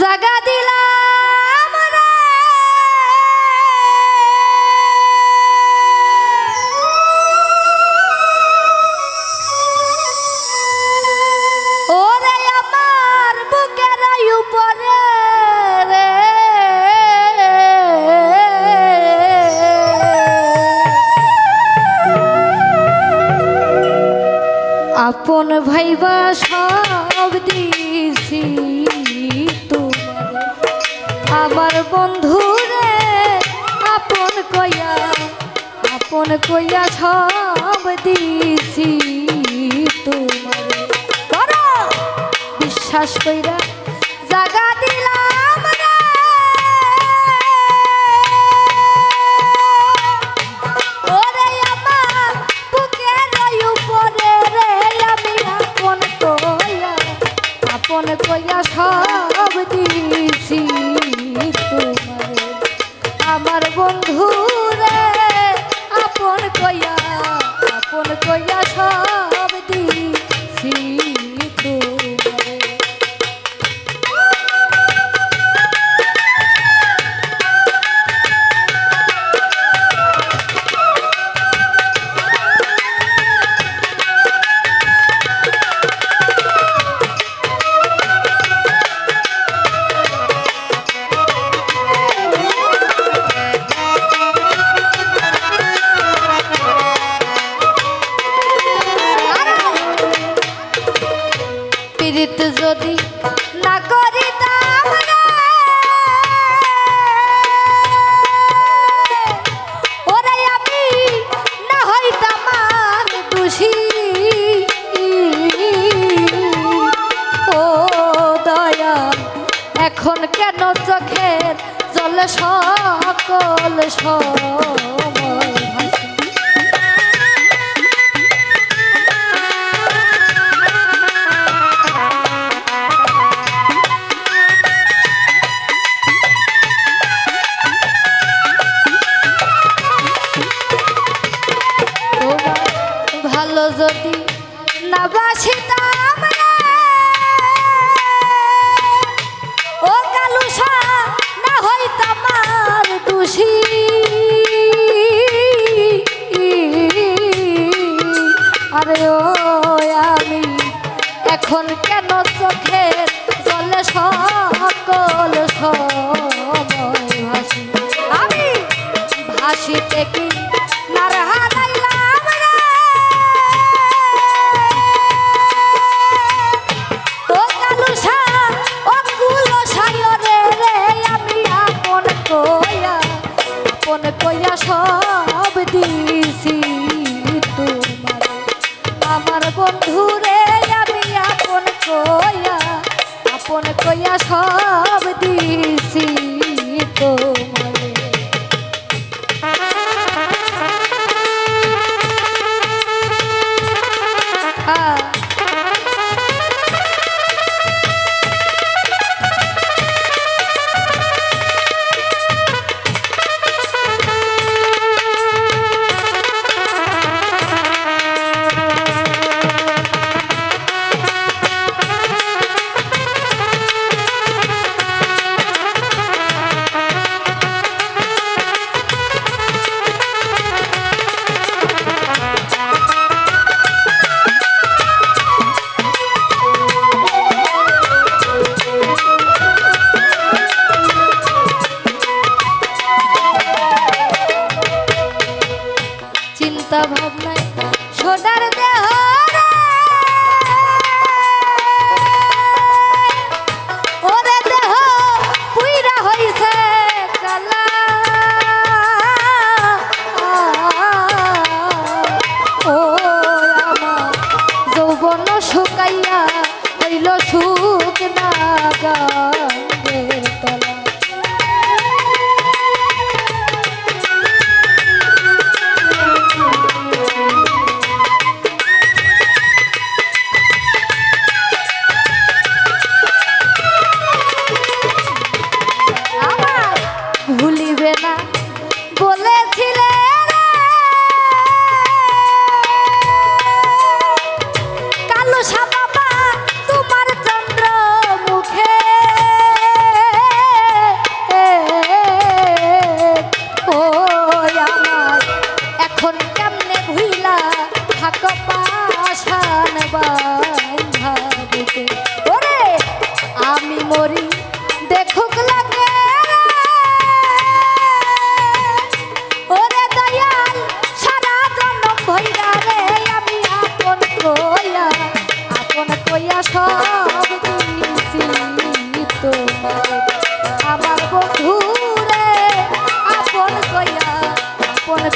জাগা দিলাম রে। ওরে আমার বুকের উপরে রে। আপন ভাইবা সব আমার বন্ধুরে আপন কইয়া আপন কইয়া সব দিছি তোমার। বিশ্বাস কইরা ভালো যদি না বাসিতাম দোষী আরে ও এখন কেন চোখের জলে সকল সময় ভাসি? আমি ভাসিতে কি আমার বন্ধু রে আমি আপন কইয়া আপন কইয়া সব দিছি তোমারে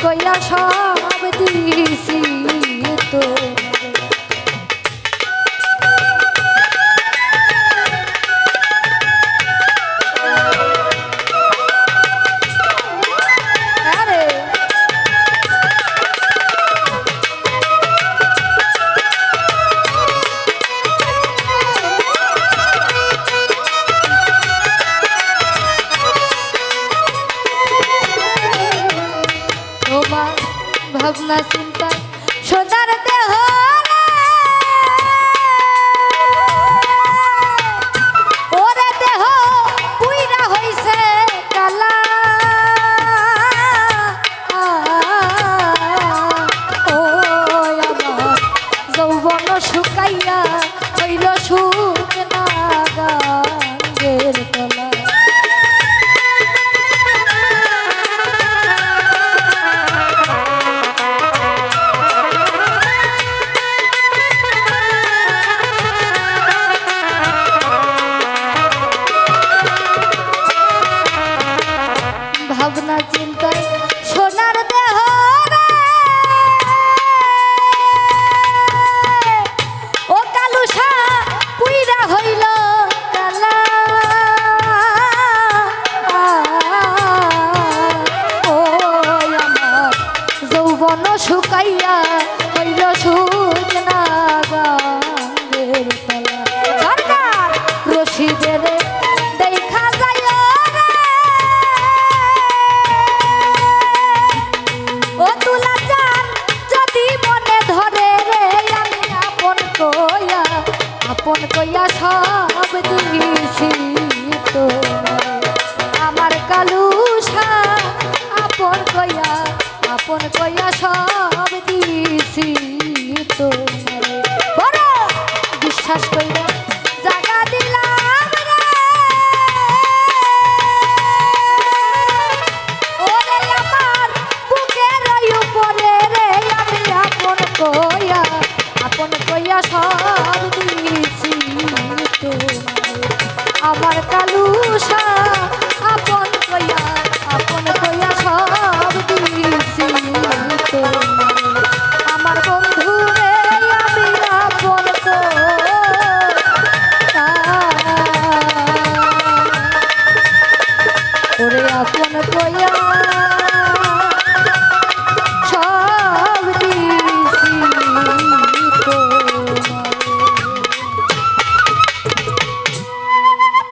কইয়া সব দিছি। আমার ভাবনা চিন্তা লয়া আপন কইয়া সব দিছি তো আমার কালুসা আপন কইয়া আপন কইয়া সব দিছি তো বিশ্বাস কই I wanna.